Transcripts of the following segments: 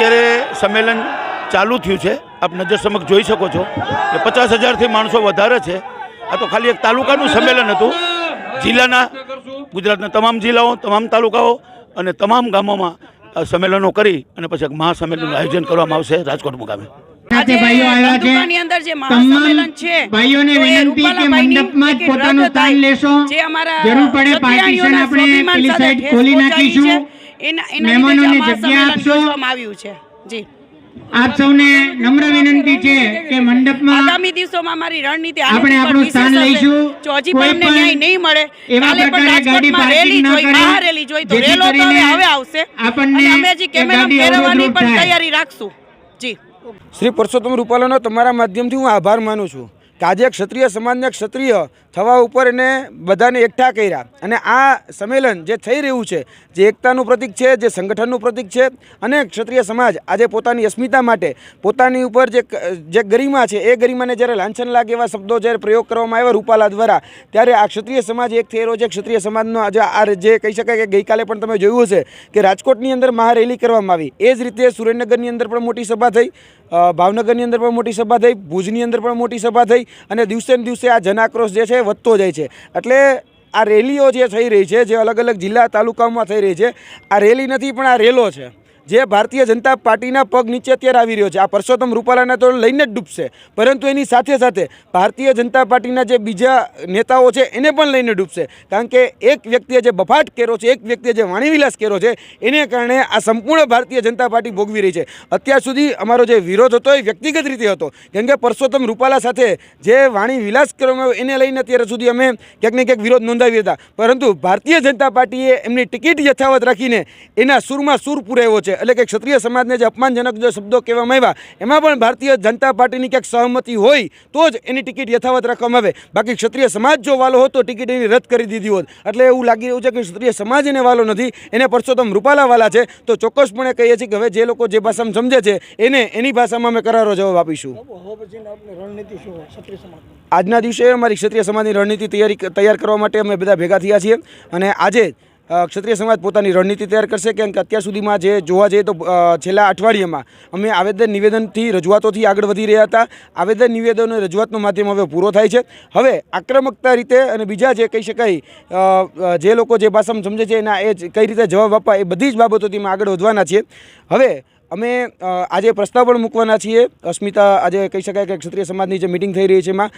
અત્યારે સંમેલન ચાલુ થયું છે. આપ નજર સમક્ષ જોઈ શકો છો કે પચાસ હજારથી માણસો વધારે છે. આ તો ખાલી એક તાલુકાનું સંમેલન હતું. જિલ્લાના ગુજરાતના તમામ જિલ્લાઓ તમામ તાલુકાઓ અને તમામ ગામોમાં સંમેલનો કરી અને પછી એક મહાસંમેલનનું આયોજન કરવામાં આવશે રાજકોટ મુકામે. સાથે ભાઈઓ આવ્યા છે. ધંધુકાની અંદર જે મહાસંમેલન છે તમામ ભાઈઓને તો એ વિનંતી કે રૂપાલાભાઈની મંડપમાં જ ટિકિટ પોતાનું રદ સ્થાન થાય. લેશો. જે અમારા જરૂર પડે પાર્ટીશન આપણે પેલી સાઈડ ખોલી નાખીશું. એના મહેમાનોને જગ્યા આપશો. આવ્યું છે. જી. આપ સૌને નમ્ર વિનંતી છે કે મંડપમાં આગામી દિવસોમાં અમારી રણનીતિ આપણે આપણું સ્થાન લઈશું. જો હજી પણ અમને ન્યાય નહીં મળે એવા પણ પ્રકારે ગાડી રેલી પાર્કિંગ ન જોઈ કરે, રેલી જોઈ તો રેલો તો હવે આવશે. આપણને અમે હજી કેમેરા ફેરવવાની પણ તૈયારી રાખશું. જી. શ્રી પરસોત્તમ રૂપાલાનો તમારા માધ્યમથી હું આભાર માનું છું. કે આજે ક્ષત્રિય સમાજને ક્ષત્રિય થવા ઉપર એને બધાને એકઠા કર્યા. અને આ સંમેલન જે થઈ રહ્યું છે, જે એકતાનું પ્રતિક છે, જે સંગઠનનું પ્રતિક છે, અને ક્ષત્રિય સમાજ આજે પોતાની અસ્મિતા માટે, પોતાની ઉપર જે જે ગરિમા છે, એ ગરિમાને જ્યારે લાંછન લાગે એવા શબ્દો જ્યારે પ્રયોગ કરવામાં આવ્યા રૂપાલા દ્વારા, ત્યારે આ ક્ષત્રિય સમાજ એક થઈ રહ્યો છે. ક્ષત્રિય સમાજનો આજે આ જે કહી શકાય કે ગઈકાલે પણ તમે જોયું હશે કે રાજકોટની અંદર મહારેલી કરવામાં આવી. એ જ રીતે સુરેન્દ્રનગરની અંદર પણ મોટી સભા થઈ. ભાવનગરની અંદર પણ મોટી સભા થઈ, ભુજની અંદર પણ મોટી સભા થઈ અને દિવસે ને દિવસે આ જનાક્રોશ જે છે વધતો જાય છે. એટલે આ રેલીઓ જે થઈ રહી છે, જે અલગ અલગ જિલ્લા તાલુકાઓમાં થઈ રહી છે, આ રેલી નથી પણ આ રેલો છે. જે ભારતીય જનતા પાર્ટીના પગ નીચે અત્યારે આવી રહ્યો છે. આ પરસોત્તમ રૂપાલાને તો લઈને જ ડૂબશે. પરંતુ એની સાથે સાથે ભારતીય જનતા પાર્ટીના જે બીજા નેતાઓ છે, એને પણ લઈને ડૂબશે. કારણ કે એક વ્યક્તિએ જે બફાટ કર્યો છે, એક વ્યક્તિએ જે વાણીવિલાસ કર્યો છે, એને કારણે આ સંપૂર્ણ ભારતીય જનતા પાર્ટી ભોગવી રહી છે. અત્યાર સુધી અમારો જે વિરોધ હતો એ વ્યક્તિગત રીતે હતો. કેમ કે પરસોત્તમ રૂપાલા સાથે જે વાણીવિલાસ કરવામાં આવ્યો એને લઈને અત્યારે સુધી અમે ક્યાંક ને ક્યાંક વિરોધ નોંધાવી હતા. પરંતુ ભારતીય જનતા પાર્ટીએ એમની ટિકિટ યથાવત રાખીને એના સૂરમાં સૂર પુરાવ્યો છે. એટલે કે ક્ષત્રિય સમાજને જે અપમાનજનક જે શબ્દો કહેવામાં આવ્યા એમાં પણ ભારતીય જનતા પાર્ટીની ક્યાંક સહમતિ હોય તો જ એની ટિકિટ યથાવત રાખવામાં આવે. બાકી ક્ષત્રિય સમાજ જો વાલો હોત તો ટિકિટ એની રદ કરી દીધી હોત. એટલે એવું લાગી રહ્યું છે કે ક્ષત્રિય સમાજ એને વાલો નથી એને પરસોત્તમ રૂપાલાવાલા છે તો ચોક્કસપણે કહીએ છીએ કે હવે જે લોકો જે ભાષામાં સમજે છે એને એની ભાષામાં અમે કરારો જવાબ આપીશું. આજના દિવસે અમારી ક્ષત્રિય સમાજની રણનીતિ તૈયારી તૈયાર કરવા માટે અમે બધા ભેગા થયા છીએ. અને આજે ક્ષત્રિય સમાજ પોતાની રણનીતિ તૈયાર કરશે કેમ કે અત્યાર સુધીમાં જે જોવા જઈએ તો છેલ્લા અઠવાડિયામાં અમે આવેદન નિવેદનથી રજૂઆતોથી આગળ વધી રહ્યા હતા. આવેદન નિવેદનો રજૂઆતનો માધ્યમ હવે પૂરો થાય છે. હવે આક્રમકતા રીતે અને બીજા જે કહી શકાય જે લોકો જે ભાષામાં સમજે છે એના એ કઈ રીતે જવાબ આપવા એ બધી જ બાબતોથી અમે આગળ વધવાના છીએ. હવે અમે આજે પ્રસ્તાવ પણ મૂકવાના છીએ. અસ્મિતા આજે કહી શકાય કે ક્ષત્રિય સમાજની જે મિટિંગ થઈ રહી છે એમાં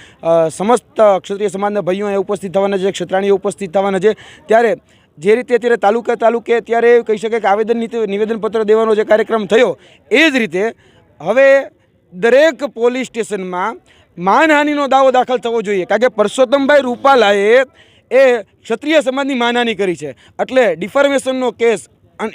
સમસ્ત ક્ષત્રિય સમાજના ભાઈઓ અહીંયા ઉપસ્થિત થવાના છે, ક્ષત્રાણીઓ ઉપસ્થિત થવાના છે. ત્યારે જે રીતે અત્યારે તાલુકા તાલુકે ત્યારે કહી શકાય કે આવેદન નિવેદનપત્ર દેવાનો જે કાર્યક્રમ થયો, એ જ રીતે હવે દરેક પોલીસ સ્ટેશનમાં માનહાનિનો દાવો દાખલ થવો જોઈએ. કારણ કે પરસોત્તમભાઈ રૂપાલાએ એ ક્ષત્રિય સમાજની માનહાનિ કરી છે. એટલે ડિફોર્મેશનનો કેસ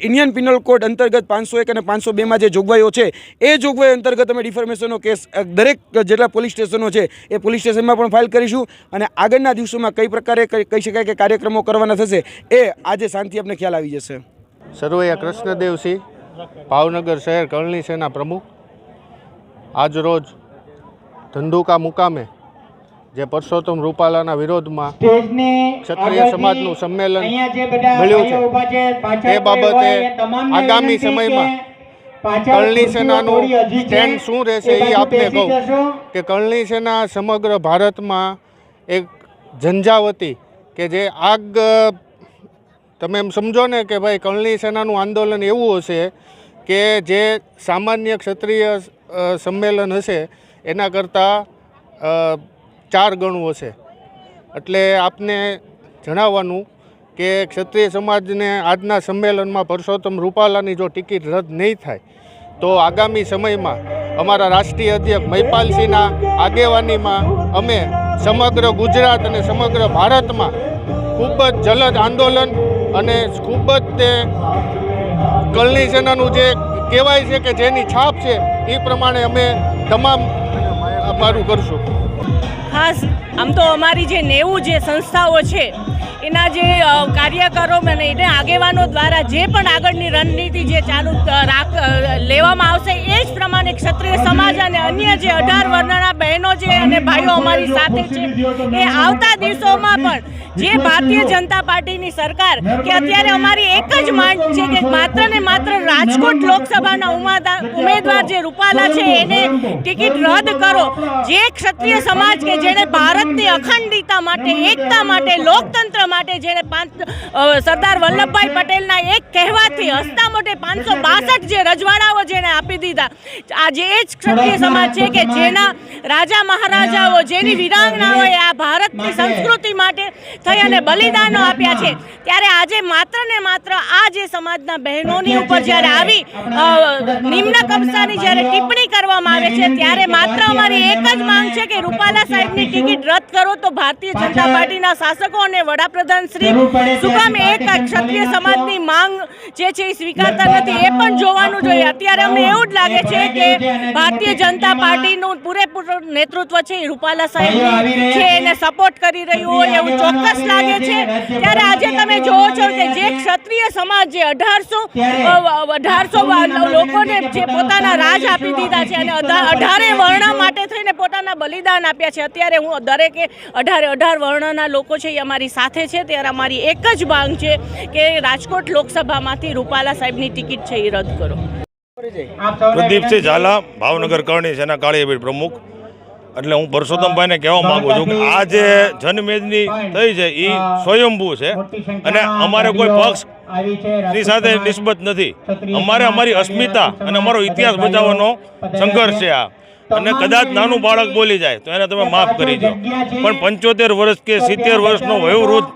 ઇન્ડિયન પિનલ કોડ અંતર્ગત પાંચસો એક અને પાંચસો બેમાં જે જોગવાઈઓ છે, એ જોગવાઈ અંતર્ગત અમે ડિફોર્મેશનનો કેસ દરેક જેટલા પોલીસ સ્ટેશનો છે, એ પોલીસ સ્ટેશનમાં પણ ફાઇલ કરીશું અને આગળના દિવસોમાં કઈ પ્રકારે કહી શકાય કે કાર્યક્રમો કરવાના થશે, એ આજે શાંતિ આપણે ખ્યાલ આવી જશે. સર્વૈયા કૃષ્ણદેવસિંહ ભાવનગર શહેર કરણી સેના પ્રમુખ. આજરોજ ધંધુકા મુકામે જે પરસોત્તમ રૂપાલાના વિરોધમાં ક્ષત્રિય સમાજનું સંમેલન મળ્યું છે. એ બાબતે આગામી સમયમાં કરણી સેનાનું સ્ટેન્ડ શું રહેશે એ આપને કહું કે કરણી સેના સમગ્ર ભારતમાં એક ઝંઝાવતી કે જે આગ તમે એમ સમજો ને કે ભાઈ કરણી સેનાનું આંદોલન એવું હશે કે જે સામાન્ય ક્ષત્રિય સંમેલન હશે એના કરતાં ચાર ગણું હશે. એટલે આપને જણાવવાનું કે ક્ષત્રિય સમાજને આજના સંમેલનમાં પરસોત્તમ રૂપાલાની જો ટિકિટ રદ નહીં થાય, તો આગામી સમયમાં અમારા રાષ્ટ્રીય અધ્યક્ષ મહિપાલસિંહના આગેવાનીમાં અમે સમગ્ર ગુજરાત અને સમગ્ર ભારતમાં ખૂબ જ જલદ આંદોલન અને ખૂબ જ તે કલની સેનાનું જે કહેવાય છે કે જેની છાપ છે, એ પ્રમાણે અમે તમામ અમારું કરશું. ખાસ આમ તો અમારી જે નેવું જે સંસ્થાઓ છે, એના જે કાર્યકરો અને એને આગેવાનો દ્વારા જે પણ આગળની રણનીતિ જે ચાલુ રાખ લેવામાં આવશે, એ જ પ્રમાણે ક્ષત્રિય સમાજ અને અન્ય જે અઢાર વર્ણના બહેનો છે અને ભાઈઓ અમારી સાથે છે, એ આવતા દિવસોમાં પણ જે ભારતીય જનતા પાર્ટીની સરકાર, કે અત્યારે અમારી એક જ માંગ છે કે માત્ર ને માત્ર રાજકોટ લોકસભાના ઉમેદવાર જે રૂપાલા છે, એને ટિકિટ રદ કરો. જે ક્ષત્રિય સમાજ કે જેણે ભારતની અખંડિતા માટે એકતા માટે લોકતંત્ર માટે જેણે પાંચ સરદાર વલ્લભભાઈ પટેલના એક કહેવાથી હસતા મોટે પાંચસો બાસઠ જે રજવાડાઓ જેણે આપી દીધા આજે એ જ ક્ષત્રિય સમાજ છે કે જેના રાજા મહારાજાઓ જેની વિરાંગનાઓએ આ ભારતની સંસ્કૃતિ માટે થઈ અને બલિદાનો આપ્યા છે. ત્યારે આજે માત્ર ને માત્ર આ જે સમાજના બહેનોની ઉપર જ્યારે આવી નિમ્ન કક્ષાની જ્યારે ટિપ્પણી કરવામાં આવે છે ત્યારે માત્ર અમારી એક જ માંગ છે કે રૂપાલા સાહેબની ટિકિટ રદ કરો તો ભારતીય જનતા પાર્ટીના શાસકો અને વડાપ્રધાન શ્રી શું એક ક્ષત્રિય સમાજની માંગ જે છે એ સ્વીકારતા નથી એ પણ જોવાનું જોઈએ. અત્યારે અમને એવું જ લાગે છે કે ભારતીય જનતા પાર્ટીનું પૂરેપૂરું નેતૃત્વ છે. એ રૂપાલા સાહેબ છે એને સપોર્ટ કરી રહ્યું હોય એવું ચોક્કસ લાગે છે. ત્યારે આજે તમે જોવો છો કે જે ક્ષત્રિય સમાજ જે અઢારસો અઢારસો લોકોને જે પોતાના રાજ આપી દીધા છે અને અઢારે વર્ણ માટે થઈને પોતાના બલિદાન આપ્યા છે. અત્યારે હું દરેકે અઢારે અઢાર વર્ણના લોકો છે એ અમારી સાથે છે. ત્યારે અમારી એક જ માંગ છે કે રાજકોટ લોકસભામાંથી રૂપાલા સાહેબની ટિકિટ છે એ રદ કરો. પ્રદીપસિંહ ઝાલા ભાવનગર કરણી સેના કાળીયાબીડ પ્રમુખ. એટલે હું પરસોત્તમભાઈને કહેવા માગું છું કે આ જે જનમેદની થઈ છે એ સ્વયંભૂ છે. અને અમારે કોઈ પક્ષની સાથે નિસ્બત નથી. અમારે અમારી અસ્મિતા અને અમારો ઇતિહાસ બચાવવાનો સંઘર્ષ છે આ. અને કદાચ નાનું બાળક બોલી જાય તો એને તમે માફ કરી દો. પણ પંચોતેર વર્ષ કે સિત્તેર વર્ષનો વયોવૃદ્ધ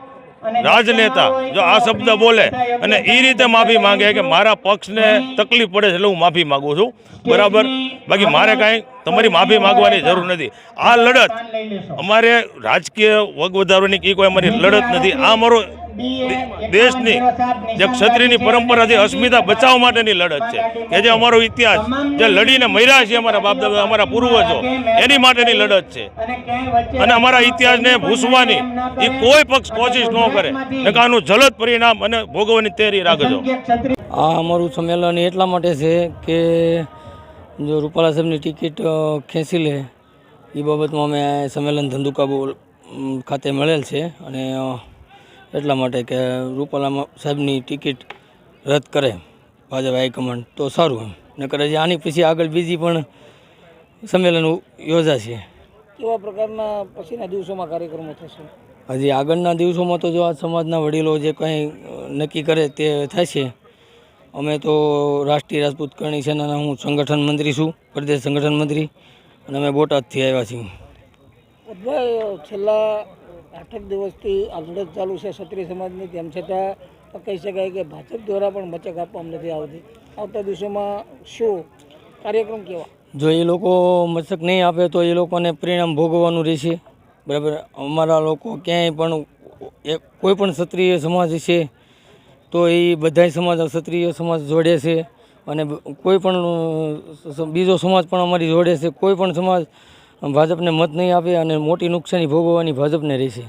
રાજનેતા જો આ શબ્દ બોલે અને એ રીતે માફી માંગે કે મારા પક્ષને તકલીફ પડે છે એટલે હું માફી માંગુ છું. બરાબર? બાકી મારે કાંઈ તમારી માફી માંગવાની જરૂર નથી. આ લડત અમારે રાજકીય વગ વધારવાની કે કોઈ અમારી લડત નથી. આ અમારો દેશની જે ક્ષત્રિયની પરંપરા છે અસ્મિતા બચાવવા માટેની લડત છે. કે જે અમારો ઇતિહાસ જે લડીને મર્યા છે અમારા બાપ દાદા અમારા પૂર્વજો એની માટેની લડત છે. અને અમારા ઇતિહાસને ભૂસવાની એ કોઈ પક્ષ કોશિશ ન કરે. આનું જલદ પરિણામ અને ભોગવવાની તૈયારી રાખજો. આ અમારું સંમેલન એટલા માટે છે કે જો રૂપાલા સાહેબની ટિકિટ ખેંચી લે એ બાબતમાં અમે સંમેલન ધંધુકાબુ ખાતે મળેલ છે. અને એટલા માટે કે રૂપાલા સાહેબની ટિકિટ રદ કરે ભાજપ હાઈકમાન્ડ. તો સારું એમ. નકર હજી આની પછી આગળ બીજી પણ સંમેલન યોજાશે. કેવા પ્રકારના પછીના દિવસોમાં કાર્યક્રમો થશે? હજી આગળના દિવસોમાં તો જો આ સમાજના વડીલો જે કંઈ નક્કી કરે તે થશે. અમે તો રાષ્ટ્રીય રાજપૂત કરણી સેનાના હું સંગઠન મંત્રી છું પ્રદેશ સંગઠન મંત્રી અને અમે બોટાદથી આવ્યા છીએ. ભાઈ છેલ્લા આઠેક દિવસથી આ લડત ચાલુ છે ક્ષત્રિય સમાજની તેમ છતાં કહી શકાય કે ભાજપ દ્વારા પણ મચક આપવામાં નથી આવતી. આવતા દિવસોમાં શું કાર્યક્રમ કેવા? જો એ લોકો મચક નહીં આપે તો એ લોકોને પરિણામ ભોગવવાનું રહેશે. બરાબર? અમારા લોકો ક્યાંય પણ કોઈ પણ ક્ષત્રિય સમાજ છે તો એ બધાય સમાજ, ક્ષત્રિય સમાજ જોડે છે. અને કોઈ પણ, બીજો સમાજ પણ અમારી જોડે છે. કોઈ પણ સમાજ ભાજપને મત નહીં આપે અને મોટી નુકસાની ભોગવવાની ભાજપને રહેશે.